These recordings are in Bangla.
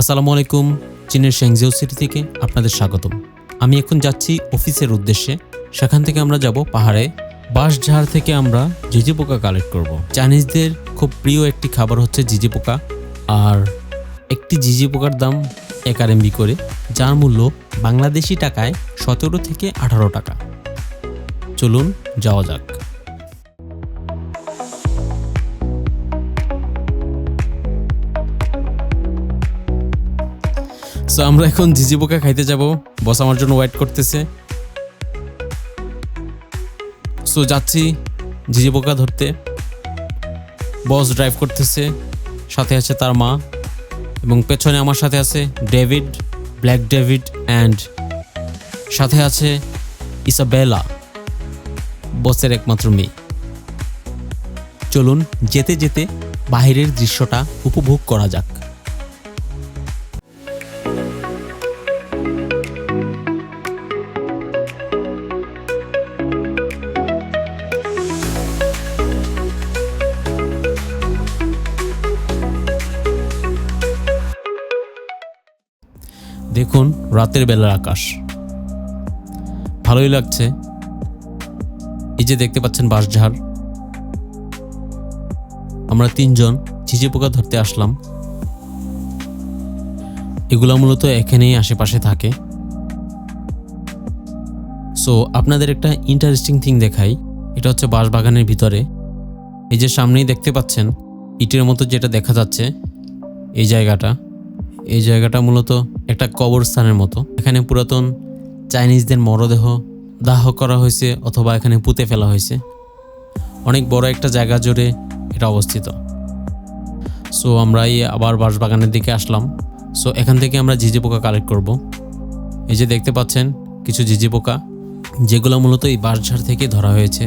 আসসালামু আলাইকুম চীনের শ্যাংজিও সিটি থেকে আপনাদের স্বাগতম। আমি এখন যাচ্ছি অফিসের উদ্দেশ্যে। সেখান থেকে আমরা যাব পাহাড়ে। বাঁশঝাড় থেকে আমরা জিজি পোকা কালেক্ট করব। চাইনিজদের খুব প্রিয় একটি খাবার হচ্ছে জিজি পোকা। আর একটি জিজি পোকার দাম এক আরএমবি করে, যার মূল্য বাংলাদেশি টাকায় সতেরো থেকে আঠারো টাকা। চলুন যাওয়া যাক। সো আমরা এখন ঝিঝি পোকা খাইতে যাব। বস আমার জন্য ওয়েট করতেছে। সো যাচ্ছি ঝিঝি পোকা ধরতে। বস ড্রাইভ করতেছে, সাথে আছে তার মা এবং পেছনে আমার সাথে আছে ডেভিড, ব্ল্যাক ডেভিড অ্যান্ড সাথে আছে ইসাবেলা, বসের একমাত্র মেয়ে। চলুন যেতে যেতে বাইরের দৃশ্যটা উপভোগ করা যাক। দেখুন রাতের বেলার আকাশ। ভালোই লাগছে। এই যে দেখতে পাচ্ছেন বাঁশঝাড়। আমরা তিনজন ঝিঝি পোকা ধরতে আসলাম। এগুলো মূলত এখানেই আশেপাশে থাকে। সো আপনাদের একটা ইন্টারেস্টিং থিং দেখাই। এটা হচ্ছে বাঁশবাগানের ভিতরে। এই যে সামনেই দেখতে পাচ্ছেন, ইটের মতো যেটা দেখা যাচ্ছে, এই জায়গাটা। এই জায়গাটা মূলত একটা কবরস্থানের মতো। এখানে পুরাতন চাইনিজদের মরদেহ দাহ করা হয়েছে অথবা এখানে পুঁতে ফেলা হয়েছে। অনেক বড় একটা জায়গা জুড়ে এটা অবস্থিত। সো আমরা এই আবার বাঁশবাগানের দিকে আসলাম। সো এখান থেকে আমরা ঝিঝি পোকা কালেক্ট করব। এই যে দেখতে পাচ্ছেন, কিছু ঝিঝি পোকা, যেগুলো মূলত এই বাঁশঝাড় থেকে ধরা হয়েছে।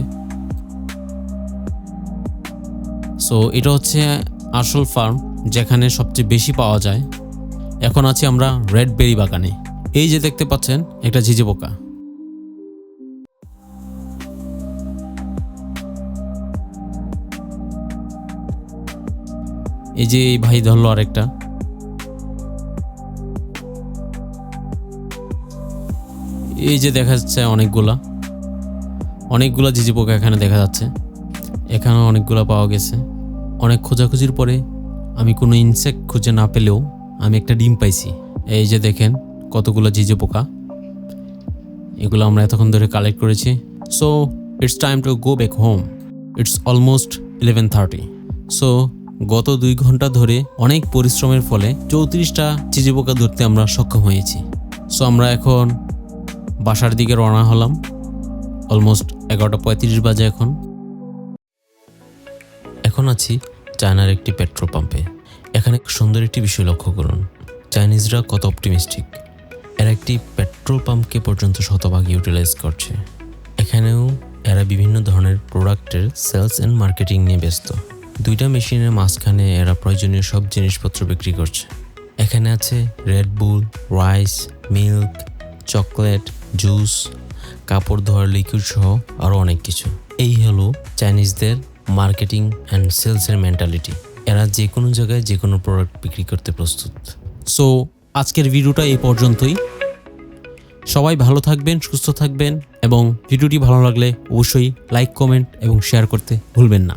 সো এটা হচ্ছে আসল ফার্ম যেখানে সবচেয়ে বেশি পাওয়া যায়। এখন আছি আমরা রেড বেরি বাগানে। এই যে দেখতে পাচ্ছেন, একটা ঝিঝি পোকা। এই যে এই ভাই ধরলো আরেকটা। এই যে দেখা যাচ্ছে অনেকগুলা। অনেকগুলা ঝিঝি পোকা এখানে দেখা যাচ্ছে। এখানেও অনেকগুলা পাওয়া গেছে। অনেক খোঁজাখুঁজির পরে আমি কোনো ইনসেক্ট খুঁজে না পেলেও আমি একটা ডিম পাইছি। এই যে দেখেন, কতগুলো ঝিঝে পোকা। এগুলো আমরা এতক্ষণ ধরে কালেক্ট করেছি। So it's time to go back home it's almost eleven thirty so গত দুই ঘণ্টা ধরে অনেক পরিশ্রমের ফলে চৌত্রিশটা চিজি পোকা ধরতে আমরা সক্ষম হয়েছি। সো আমরা এখন বাসার দিকে রওনা হলাম। অলমোস্ট এগারোটা পঁয়ত্রিশ বাজে এখন। এখন আছি চায়নার একটি পেট্রোল পাম্পে। এখানে সুন্দর একটি বিষয় লক্ষ্য করুন। চাইনিজরা কত অপটিমিস্টিক। এরা একটি পেট্রোল পাম্পকে পর্যন্ত শতভাগ ইউটিলাইজ করছে। এখানেও এরা বিভিন্ন ধরনের প্রোডাক্টের সেলস অ্যান্ড মার্কেটিং নিয়ে ব্যস্ত। দুইটা মেশিনের মাঝখানে এরা প্রয়োজনীয় সব জিনিসপত্র বিক্রি করছে। এখানে আছে Red Bull rice milk chocolate juice কাপড় ধোয়ার লিকুইড সহ আরও অনেক কিছু। এই হলো চাইনিজদের মার্কেটিং অ্যান্ড সেলসের মেন্টালিটি এরা যে কোনো জায়গায় যে কোনো প্রোডাক্ট বিক্রি করতে প্রস্তুত। সো আজকের ভিডিওটা এই পর্যন্তই। সবাই ভালো থাকবেন, সুস্থ থাকবেন এবং ভিডিওটি ভালো লাগলে অবশ্যই লাইক কমেন্ট এবং শেয়ার করতে ভুলবেন না।